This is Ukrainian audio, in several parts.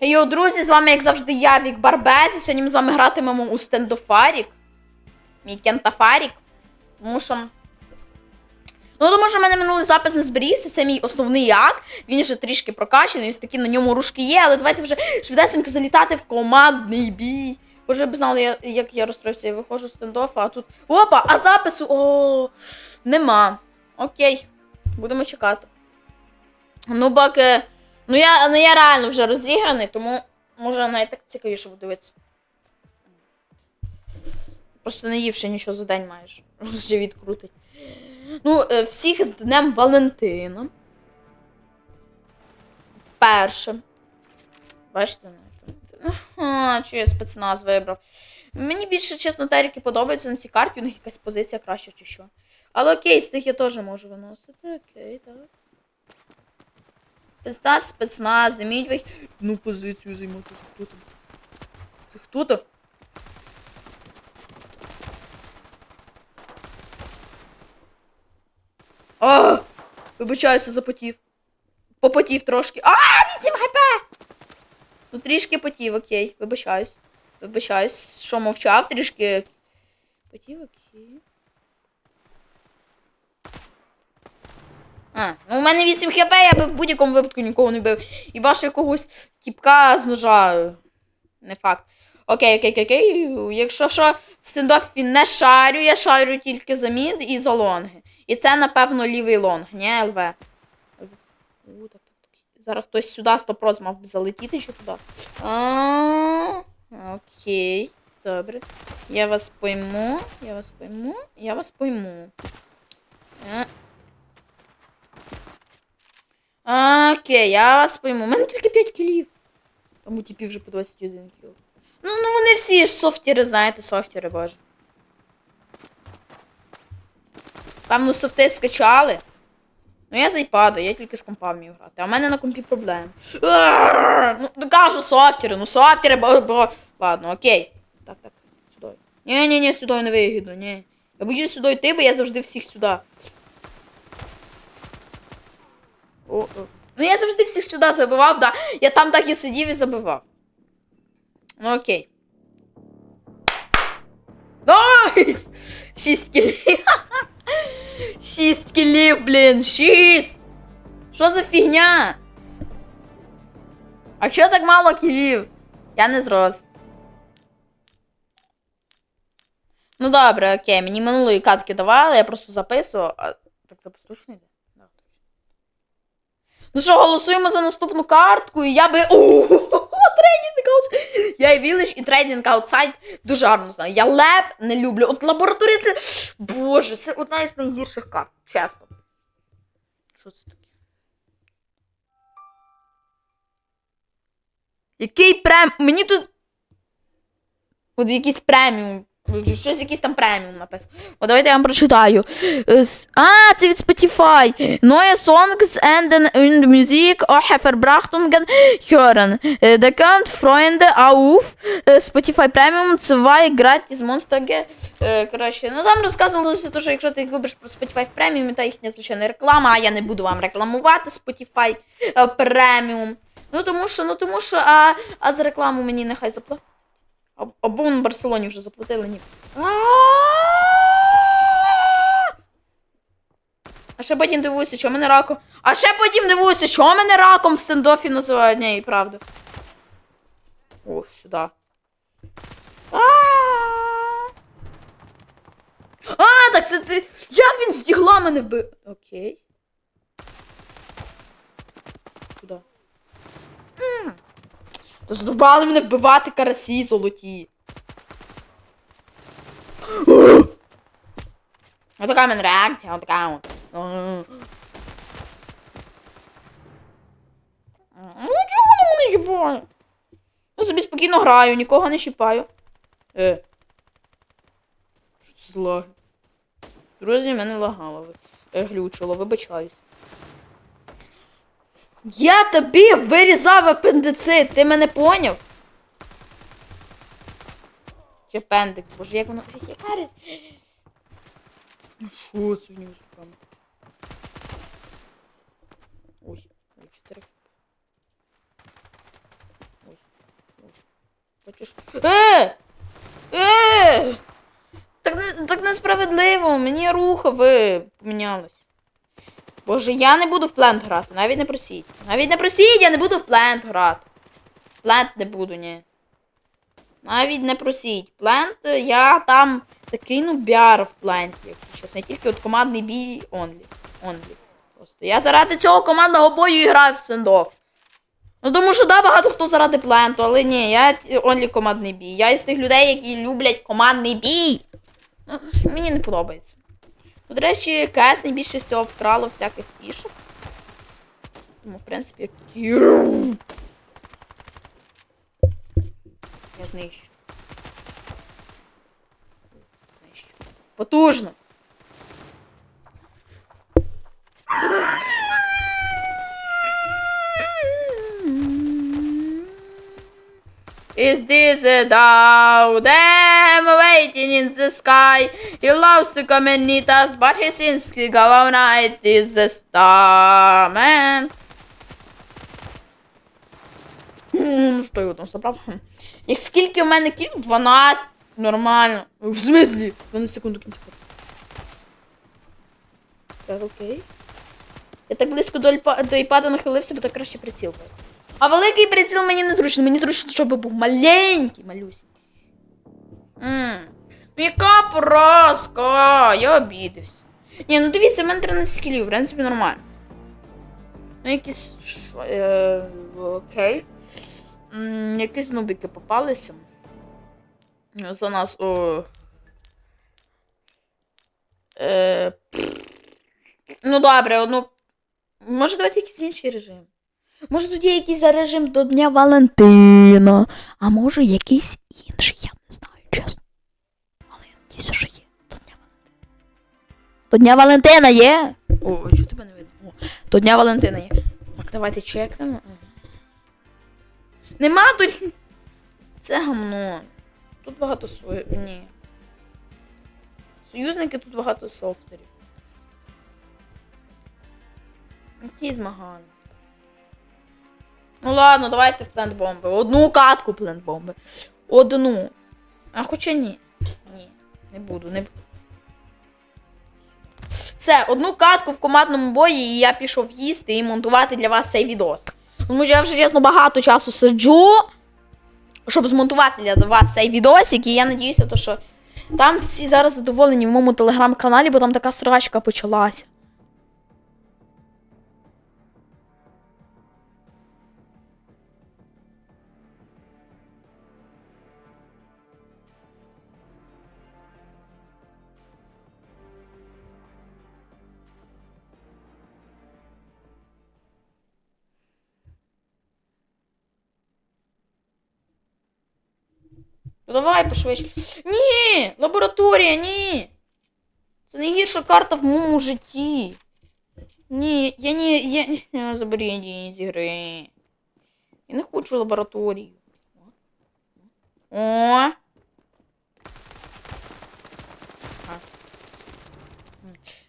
Йоу, друзі, з вами, як завжди, я, Вік Барбезі. Сьогодні ми з вами гратимемо у стендофарік. Мій кентафарік. Тому що. Ну, тому що в мене минулий запис не зберігся, це мій основний як. Він вже трішки прокачаний, ось такі на ньому рушки є, але давайте вже швидесенько залітати в командний бій. Боже, б знали, як я розстроївся, я виходжу з стендофа, а тут. Опа! А запису! О, нема. Окей, будемо чекати. Ну, поки. Ну я, ну я реально вже розіграний, тому може навіть так цікавіше буде дивитися. Просто не ївши нічого за день маєш. Живіт крутить. Ну, е, всіх з Днем Валентина. Першим. Бачите? Ага, чи я спецназ вибрав. Мені більше, чесно, теріки подобаються на цій карті, у них якась позиція краща чи що. Але окей, з тих я теж можу виносити. Окей, так. Спецназ, спецназ, не вміють ви ну позицію займати. Хто там? Ти хто там? А! Вибачаюся, запотів. Попотів трошки. А, 8 хп! Ну трішки потів, окей. Вибачаюсь. Вибачаюсь, що мовчав трішки. Потів, окей. А, ну у мене 8 хп, я би в будь-якому випадку нікого не бив. І бачу якогось тіпка з ножа. Не факт. Окей, окей, окей. Якщо що, в стендофі не шарю, я шарю тільки за мід і за лонги. І це, напевно, лівий лонг, не ЛВ. Зараз хтось сюди 100% мав би залетіти чи туди. А, Окей, добре. Я вас пойму, я вас пойму, я вас пойму. Е. Окей, я вас пойму. У мене тільки 5 кілів. Там у вже по 21 кіл. Ну, ну вони всі ж софтіри, знаєте, софтіри, боже. Певно, софти скачали. Ну я з айпада, я тільки з компа вмію грати. А в мене на компі проблеми. Ну, ну кажу софтіри, ну софтіри, бо, бо... Ладно, окей. Так, так, сюди. Ні, ні, ні, сюди не вигідно, ні. Я буду сюди йти, бо я завжди всіх сюди. О, о. Ну я завжди всіх сюди забивав, да. Я там так і сидів і забивав. Ну окей. Найс! Шість кілів. Шість кілів, блін, шість! Що за фігня? А що так мало кілів? Я не зрос. Ну добре, окей, мені минулої катки давали, я просто записував. А... Так запис точно йде? Ну що, голосуємо за наступну картку, і я би. О, трейдинг аутсайд. Я і Village, і трейдинг аутсайд дуже гарно знаю. Я леп не люблю. От лабораторія це. Боже, це одна із найгірших карт, чесно. Що це таке? Який прем. Мені тут. От якийсь преміум. Щось якийсь там преміум написано. О, давайте я вам прочитаю. Е, А, це від Spotify. Neue Songs enden in Musik auch Verbrachtungen hören. Äh, Da könnt äh, Spotify Premium 2 gratis Monster G. Е, Коротше, ну там розказувалося, що якщо ти любиш про Spotify Premium, та їхня звичайна реклама, а я не буду вам рекламувати Spotify е, Premium. Ну тому що, ну тому що, а, а за рекламу мені нехай заплатять. Або в Барселоні вже заплатили, ні. А ще потім дивуюся, що мене раком. А ще потім дивуюся, що мене раком в стендофі називають. Ні, правда. О, сюди. А, так це ти. Як він з дігла мене вбив? Окей. Куди? Задобали мене вбивати карасі золоті. Така мене реакція, ось така от. Ну чого мене чіпає? Я собі спокійно граю, нікого не чіпаю. Е. Що це за лаги? Друзі, мене лагало. Е, глючило, вибачаюсь. Я тобі вирізав апендицит, ти мене поняв? Чи апендикс, боже, як воно. Яка різ... Що це в нього з? Ой, ой, чотири. Ой. Хочеш? Е! Е! Так, так несправедливо, мені руха ви помінялась. Боже, я не буду в плент грати, навіть не просіть. Навіть не просіть, я не буду в плент грати. Плент не буду, ні. Навіть не просіть. Плент, е, я там такий нубяр в пленті, якщо. Я тільки от командний бій онлі. Онлі. Просто. Я заради цього командного бою граю в стендофф. Ну тому що да, багато хто заради пленту, але ні, я онлі командний бій. Я із тих людей, які люблять командний бій. Мені не подобається. Ну, До речі, КС найбільше всього вкрало всяких фішок. Тому, в принципі, як. Я знищу. Знищу. Потужно. Is this dog? Damn, waiting in the sky. He loves to come and meet us, but he seems to go night. Is the star, man. Ну, стою там, правда. Як скільки в мене кіль? 12. Нормально. В смислі? 12 секунд кінця. Так, окей. Я так близько до, до іпада нахилився, бо так краще приціл. А великий приціл мені не зручно. Мені зручно, щоб був маленький, малюсенький. Ммм. Ну яка поразка? Я обідався. Ні, ну дивіться, в мене 13 кілів, в принципі, нормально. Ну, якісь. Що, е, окей. М, якісь нубики попалися. За нас о. Е, ну добре, ну. Може давайте якийсь інший режим. Може тоді якийсь за режим до Дня Валентина. А може якийсь інший, я не знаю, чесно. Але я надіюся, що є. До Дня Валентина. До Дня Валентина є? О, що тебе не видно? До Дня Валентина є. Так, давайте чекнемо. Нема тут. Це гамно. Тут багато свої. Ні. Союзники тут багато софтерів. Які змагання. Ну ладно, давайте в плент бомби. Одну катку плент бомби. Одну. А хоча ні. Ні. Не буду, не буду. Все, одну катку в командному бої, і я пішов їсти і монтувати для вас цей відос. Тому що я вже чесно багато часу сиджу, щоб змонтувати для вас цей відосик, і я надіюся, то, що там всі зараз задоволені в моєму телеграм-каналі, бо там така срачка почалася. Ну давай пошвидше. Ні! Лабораторія, ні! Це найгірша карта в моєму житті. Ні, я не. Я, я заберіть її гри. Я не хочу лабораторію. О!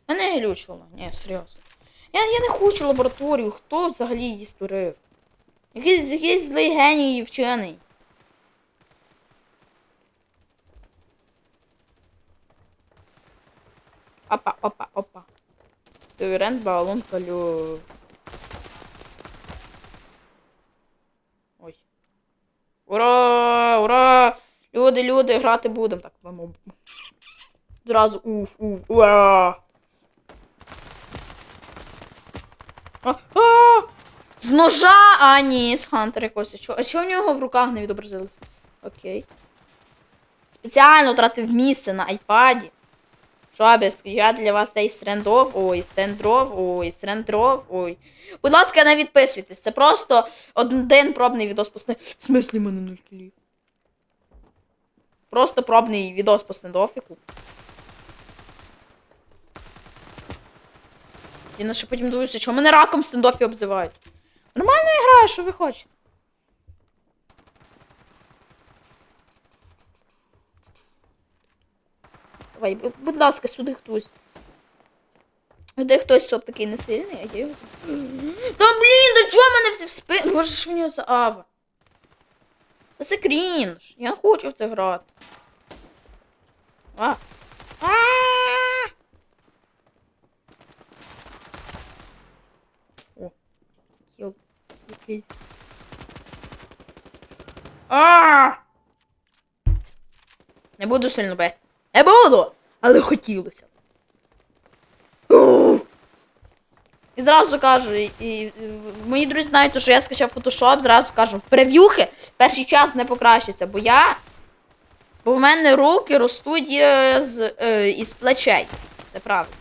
Мене глючило. Ні, серйозно. Я, я не хочу лабораторію. Хто взагалі її створив? Якийсь злий геній і вчений. Опа, опа, опа. Рент балон колю. Ой. Ура! Ура! Люди, люди, грати будемо. Так, мамо. Зразу уф, уф, уа! А, а! З ножа! А, ні, з Хантера якогось. А що, у нього в руках не відобразилося? Окей. Спеціально тратив місце на айпаді. Щоб я для вас цей стрендов, ой, стрендров, ой, стрендров, ой. Будь ласка, не відписуйтесь. Це просто один пробний відос по сне- В смислі мене нуль кілів? Просто пробний відос по стендофіку. Я на що потім дивлюся, чому мене раком стендофі обзивають. Нормально я граю, що ви хочете. Давай, будь ласка, сюди хтось. Де хтось, щоб такий не сильний, а я його. Та блін, да чого мене всі в спину? Боже, що в нього за ава? Це крінж. Я не хочу в це грати. А. А! О, кіл якийсь. А! Не буду сильно бити. Не буду! Але хотілося. І зразу кажу, і, і, мої друзі знають, що я скачав фотошоп, зразу кажу, прев'юхи перший час не покращаться, бо я. Бо в мене руки ростуть е, з, е, із плечей. Це правда.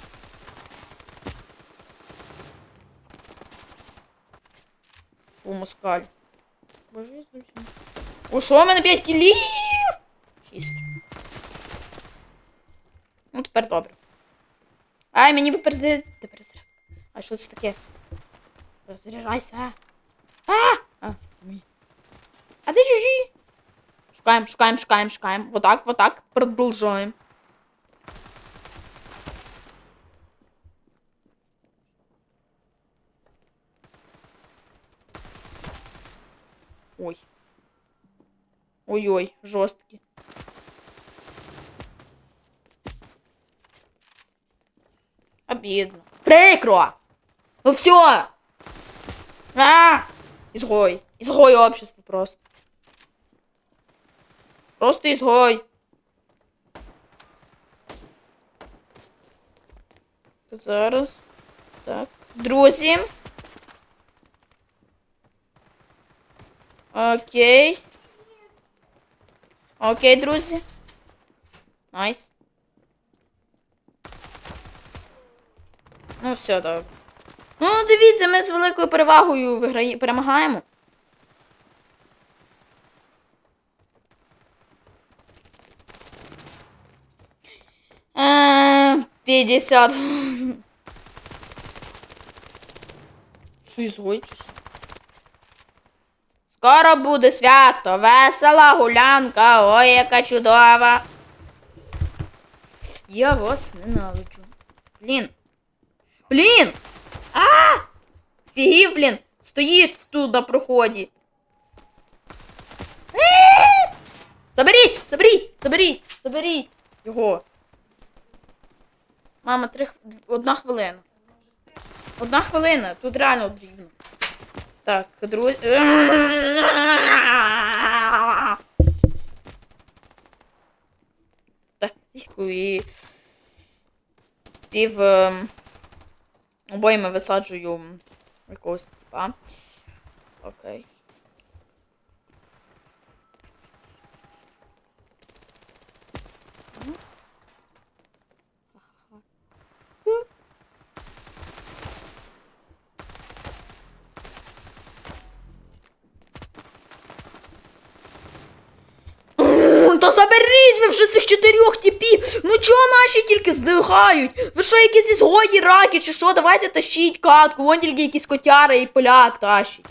Фу, москаль. Боже, я зовсім. О, що, у мене 5 кілів? 6. Ну, тепер добре. Ай, мені би перезаряд... Ти перезаряд. А що це таке? Перезаряджайся. А! А, мій. А де чужі? Шукаємо, шукаємо, шукаємо, шукаємо. Вот так, вот так. Продовжуємо. Ой. Ой-ой, жорсткі. Обидно. Прикро! Ну все! А! Изгой. Изгой общества просто. Просто изгой. Зараз. Так. Друзі. Окей. Окей, друзі. Найс. Ну, все, добре. Ну, дивіться, ми з великою перевагою виграє... перемагаємо. Е, 50. Що ізгой чи? Скоро буде свято, весела гулянка, ой, яка чудова. Я вас ненавиджу. Блін. Блін! А! Фігів, блін! Стоїть тут на проході. Е! Заберіть! Заберіть! Заберіть! Заберіть! Його. Мама, три хв... одна хвилина. Одна хвилина. Тут реально дрібно. Так, друзі. Пів ем, обоїми висаджую якогось типа. Окей. М, Та заберіть ви вже цих чотирьох типів. Ну чого наші тільки здвигають? Ви що, якісь ізгої раки чи що? Давайте тащіть катку, вон тільки якісь котяри і поляк тащить.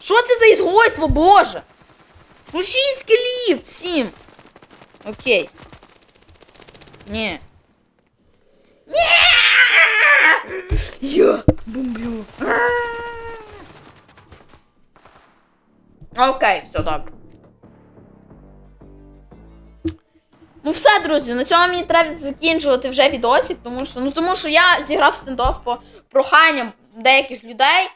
Що це за ізгойство, боже? Ну шість кілів, сім. Окей. Ні. Ні! Я бомблю. Окей, все добре. Ну все, друзі, на цьому мені треба закінчувати вже відосик, тому що, ну, тому що я зіграв стендов по проханням деяких людей.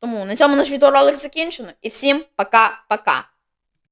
Тому на цьому наш відеоролик закінчено. І всім пока-пока.